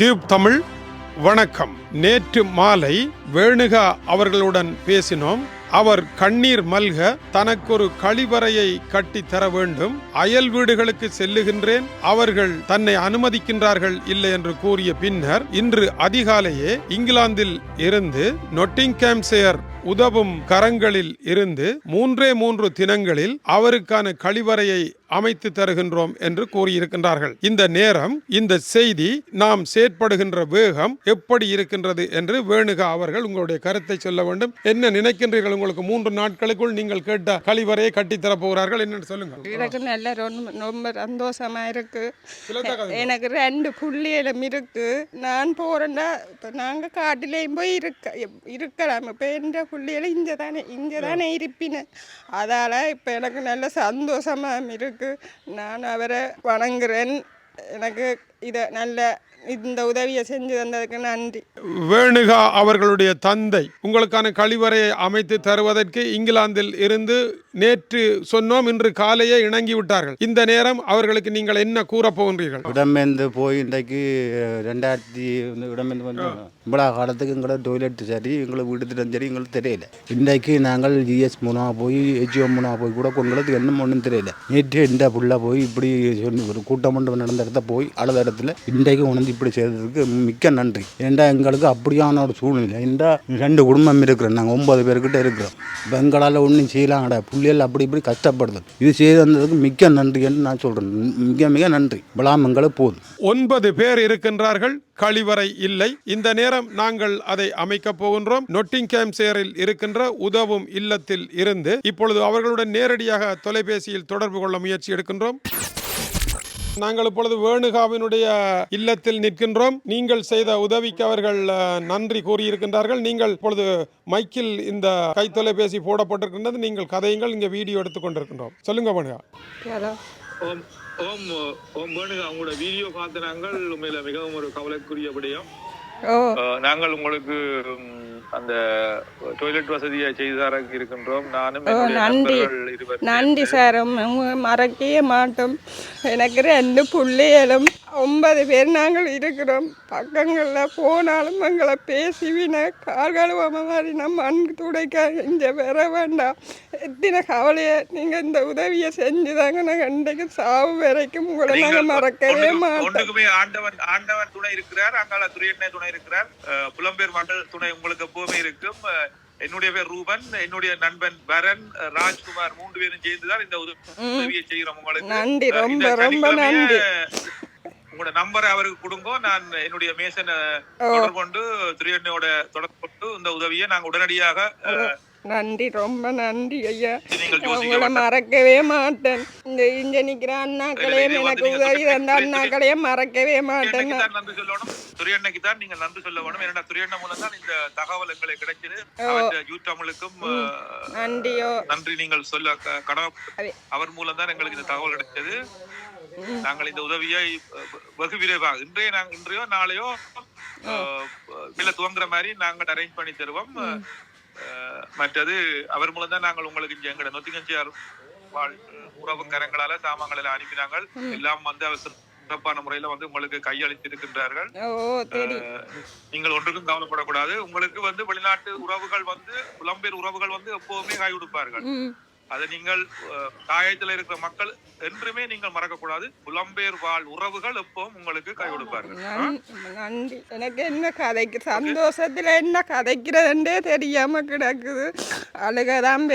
Tube Tamil வணக்கம். நேற்று மாலை வேணுகா அவர்களுடன் பேசினோம். அவர் கண்ணீர் மல்க தனக்கொரு கழிவறையை கட்டி தர வேண்டும். அயல் வீடுகளுக்கு செல்லுகின்றேன். அவர்கள் தன்னை அனுமதிக்கின்றார்கள் இல்லை என்று கூறிய பின்னர் இன்று அதிகாலையே இங்கிலாந்தில் இருந்து நொட்டிங்காம்சேயர் உதவும் கரங்களில் இருந்து மூன்றே மூன்று தினங்களில் அவருக்கான கழிவறையை அமைத்து தருகின்றோம் என்று கூறியிருக்கின்றார்கள். இந்த நேரம் இந்த செய்தி நாம் செயற்படுகின்ற வேகம் எப்படி இருக்கின்றது என்று வேணுகா அவர்கள் உங்களுடைய கருத்தை சொல்ல வேண்டும். என்ன நினைக்கின்றீர்கள்? உங்களுக்கு மூன்று நாட்களுக்குள் நீங்கள் கேட்ட கழிவறையை கட்டித்தரப் போகிறார்கள் என்னன்னு சொல்லுங்கள். எனக்கு நல்ல ரொம்ப சந்தோஷமா இருக்கு. எனக்கு ரெண்டு புள்ளிகளும் இருக்கு. நான் போறேன்டா. இப்போ நாங்கள் காட்டிலேயும் போய் இருக்க இருக்கலாம் இப்போ எந்த புள்ளிகளும் இங்கே தானே இங்கே தானே இருப்பினேன். அதால் இப்போ எனக்கு நல்ல சந்தோஷமாக இருக்கு. நான் அவரை வணங்குறேன். எனக்கு இதை நல்ல இந்த உதவியை செஞ்சு தந்ததுக்கு நன்றி. வேணுகா அவர்களுடைய தந்தை உங்களுக்கான கழிவறையை அமைத்து தருவதற்கு இங்கிலாந்தில் இருந்து நேற்று சொன்னோம் இன்று காலையே இணங்கி விட்டார்கள். இந்த நேரம் அவர்களுக்கு நீங்கள் என்ன கூறப் போகின்றீர்கள்? இடம்பெயர்ந்து போய் இன்றைக்கு ரெண்டாயிரத்தி இடம்பெயர்ந்து வந்து இவ்வளோ காலத்துக்கு எங்களோட டொய்லெட் சரி எங்களை வீடு திட்டம் சரி எங்களுக்கு தெரியல. இன்றைக்கு நாங்கள் ஜிஎஸ் மூலமாக போய் ஹெச்ஓ மூலமாக போய் கூட கொண்டுள்ளதுக்கு என்ன ஒன்றும் தெரியல. நேற்று இந்த புள்ள போய் இப்படி சொல்லி ஒரு கூட்டம் ஒன்று நடந்த இடத்த போய் அழுத காலகட்டத்தில் இன்றைக்கு உணர்ந்து இப்படி செய்ததுக்கு மிக்க நன்றி. ஏண்டா எங்களுக்கு அப்படியான ஒரு சூழ்நிலை? இந்த ரெண்டு குடும்பம் இருக்கிறோம். நாங்கள் ஒன்பது பேர்கிட்ட இருக்கிறோம். இப்போ எங்களால் ஒன்றும் செய்யலாங்கடா புள்ளியல் அப்படி இப்படி கஷ்டப்படுது. இது செய்து தந்ததுக்கு மிக்க நன்றி என்று நான் சொல்கிறேன் மிக மிக நன்றி. விளாமங்களை போதும். ஒன்பது பேர் இருக்கின்றார்கள். கழிவறை இல்லை. இந்த நேரம் நாங்கள் அதை அமைக்கப் போகின்றோம். நொட்டிங்காம்சேரில் இருக்கின்ற உதவும் இல்லத்தில் இருந்து இப்பொழுது அவர்களுடன் நேரடியாக தொலைபேசியில் தொடர்பு கொள்ள முயற்சி எடுக்கின்றோம். நாங்கள் இப்பொழுது வேணுகாவினுடைய இல்லத்தில் நிற்கின்றோம். நீங்கள் செய்த உதவிக்கு அவர்கள் நன்றி கூறியிருக்கின்றார்கள். நீங்கள் இப்பொழுது மைக்கில் இந்த கை தொலைபேசி போடப்பட்டிருக்கின்றது. நீங்கள் கதையுங்கள். இங்கே வீடியோ எடுத்துக் கொண்டிருக்கின்றோம். சொல்லுங்க வேணுகா. ஹலோ ஓம் ஓம் ஓம் வேணுங்க அவங்களோட வீடியோ பார்த்து நாங்கள் உண்மையில மிகவும் ஒரு கவலைக்குரிய விடயம். நாங்கள் உங்களுக்கு அந்த டாய்லெட் வசதியை செய்து தர இருக்கின்றோம். நானும் நன்றி. நன்றி சார். மறக்கவே மாட்டோம். எனக்கு ரெண்டு பிள்ளைகளும் ஒன்பது பேர் நாங்கள் இருக்கிறோம். பக்கங்களில் போனாலும் எங்களை பேசிவின கால் கழுவாம மாதிரி நம்ம மண் துடைக்க இங்கே வர வேண்டாம். எத்தனை கவலையை நீங்கள் இந்த உதவியை செஞ்சுதாங்க நாங்கள் இன்றைக்கு சாவு வரைக்கும் உங்களை நாங்கள் மறக்கவே மாட்டோம். ஆண்டவன் ஆண்டவன் துணை இருக்கிறார் அங்கால துரியண்ணே துணை இருக்கிறார். புலம்பெயர் மண்டல் துணை உங்களுக்கு எப்பவுமே இருக்கும். என்னுடைய பேர் ரூபன் என்னுடைய நண்பன் வரன் ராஜ்குமார் மூன்று பேரும் சேர்ந்துதான் இந்த உதவி- உதவியை செய்கிறோம் உங்களுக்கு. நன்றி, ரொம்ப, ரொம்ப நன்றி. உங்களோட நம்பரை அவருக்கு கொடுங்க நான் என்னுடைய மேசனை தொடர்பு கொண்டு துரியண்ணோட தொடர்பு கொண்டு இந்த உதவியை நாங்க உடனடியாக நன்றி ரொம்ப நன்றி ஐயா. உங்களை. மறக்கவே மாட்டேன். இந்த இங்க நிக்கிற அண்ணாக்களையும் எனக்கு உதவி தந்த அண்ணாக்களையும் மறக்கவே மாட்டேன். நன்றி சொல்லணும். துரியண்ணைக்கு தான் நீங்க நன்றி சொல்ல வேணும். ஏன்னா துரியண்ண மூலம் தான் இந்த தகவல் எங்களுக்கு கிடைச்சது யூ நன்றியோ. நன்றி நீங்கள் சொல்ல கடமை. அவர் மூலம் தான் எங்களுக்கு இந்த தகவல் கிடைச்சது. நாங்கள் இந்த உதவியை வெகு விரைவாக இன்றைய நாங்க இன்றையோ நாளையோ இல்ல துவங்குற மாதிரி நாங்கள் அரேஞ்ச் பண்ணி தருவோம். மற்றது அவர் மூலம் தான் நாங்கள் உங்களுக்கு இங்க எங்கட நொத்திகஞ்சியார் வாழ் உறவு கரங்களால சாமான்களை அனுப்பினாங்கள் எல்லாம் வந்து அவர் சிறப்பான முறையில வந்து உங்களுக்கு கையளித்திருக்கின்றார்கள். நீங்கள் ஒன்றுக்கும் கவலைப்படக்கூடாது. உங்களுக்கு வந்து வெளிநாட்டு உறவுகள் வந்து புலம்பெயர் உறவுகள் வந்து எப்பவுமே கை கொடுப்பார்கள் அதை நீங்கள் அஹ், தாயத்துல இருக்கிற மக்கள் என்றுமே நீங்கள் மறக்கக்கூடாது. புலம்பெயர் வாழ் உறவுகள் எப்பவும் உங்களுக்கு கை கொடுப்பார்கள். நன்- நன்றி எனக்கு என்ன கதைக்கு சந்தோஷத்துல என்ன கதைக்கிறதுன்றே தெரியாம கிடக்குது. அழுகதான்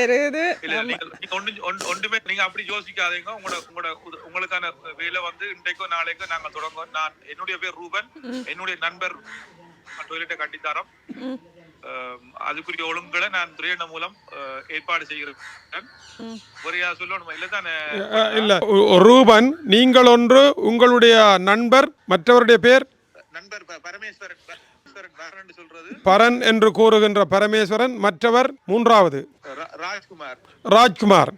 ஒன்று- ஒன்றுமே நீங்க அப்படி யோசிக்காதீங்க. உங்களோட உங்களோட உங்களுக்கான வேலை வந்து இன்றைக்கோ நாளைக்கோ நாங்க தொடங்குவோம். நான் என்னுடைய பேர் ரூபன். என்னுடைய நண்பர் டொய்லெட்டை கட்டித்தாரோம். அதுக்குரிய ஒழுங்குகளை நான் துறையின மூலம் ஏற்பாடு செய்கிறேன். ஒரேயா சொல்லணுமா? இல்ல தானே? ரூபன் நீங்கள் ஒன்று உங்களுடைய நண்பர் மற்றவருடைய பேர்? நண்பர் பரமேஸ்வரன் பரன் என்று கூறுகின்ற பரமேஸ்வரன் மற்றவர் மூன்றாவது. ராஜ்குமார். ராஜ்குமார்.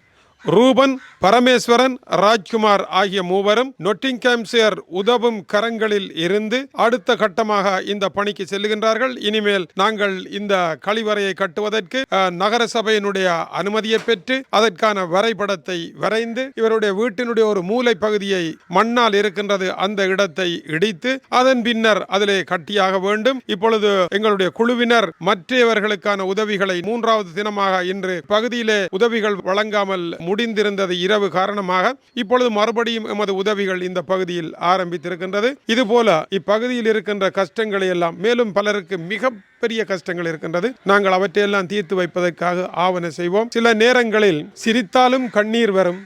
ரூபன் பரமேஸ்வரன் ராஜ்குமார் ஆகிய மூவரும் நொட்டிங்காம்சியர் உதவும் கரங்களில் இருந்து அடுத்த கட்டமாக இந்த பணிக்கு செல்லுகின்றார்கள். இனிமேல் நாங்கள் இந்த கழிவறையை கட்டுவதற்கு நகர சபையினுடைய அனுமதியை பெற்று அதற்கான வரைபடத்தை வரைந்து இவருடைய வீட்டினுடைய ஒரு மூலை பகுதியை மண்ணால் இருக்கின்றது அந்த இடத்தை இடித்து அதன் பின்னர் அதிலே கட்டியாக வேண்டும். இப்பொழுது எங்களுடைய குழுவினர் மற்றவர்களுக்கான உதவிகளை மூன்றாவது தினமாக இன்று பகுதியிலே உதவிகள் வழங்காமல் முடிந்திருந்தது இரவு காரணமாக இப்பொழுது மறுபடியும் எமது உதவிகள் இந்த பகுதியில் ஆரம்பித்திருக்கின்றது. இதுபோல இப்பகுதியில் இருக்கின்ற கஷ்டங்களை எல்லாம் மேலும் பலருக்கு மிக பெரிய கஷ்டங்கள் இருக்கின்றது. நாங்கள் அவற்றையெல்லாம் தீர்த்து வைப்பதற்காக ஆவண செய்வோம். சில நேரங்களில் சிரித்தாலும் கண்ணீர் வரும்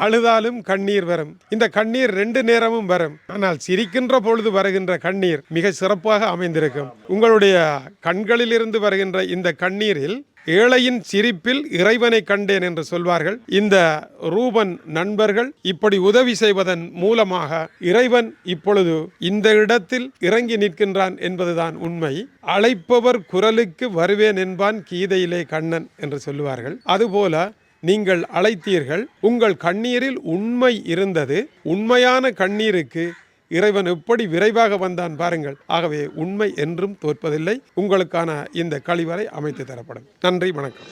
அழுதாலும் கண்ணீர் வரும். இந்த கண்ணீர் ரெண்டு நேரமும் வரும். ஆனால் சிரிக்கின்ற பொழுது வருகின்ற கண்ணீர் மிக சிறப்பாக அமைந்திருக்கும். உங்களுடைய கண்களிலிருந்து வருகின்ற இந்த கண்ணீரில் ஏழையின் சிரிப்பில் இறைவனை கண்டேன் என்று சொல்வார்கள். இந்த ரூபன் நண்பர்கள் இப்படி உதவி செய்வதன் மூலமாக இறைவன் இப்பொழுது இந்த இடத்தில் இறங்கி நிற்கின்றான் என்பதுதான் உண்மை. அழைப்பவர் குரலுக்கு வருவேன் என்பான் கீதையிலே கண்ணன் என்று சொல்லுவார்கள். அதுபோல நீங்கள் அழைத்தீர்கள். உங்கள் கண்ணீரில் உண்மை இருந்தது. உண்மையான கண்ணீருக்கு இறைவன் எப்படி விரைவாக வந்தான் பாருங்கள். ஆகவே உண்மை என்றும் தோற்பதில்லை. உங்களுக்கான இந்த கழிவறை அமைத்து தரப்படும். நன்றி வணக்கம்.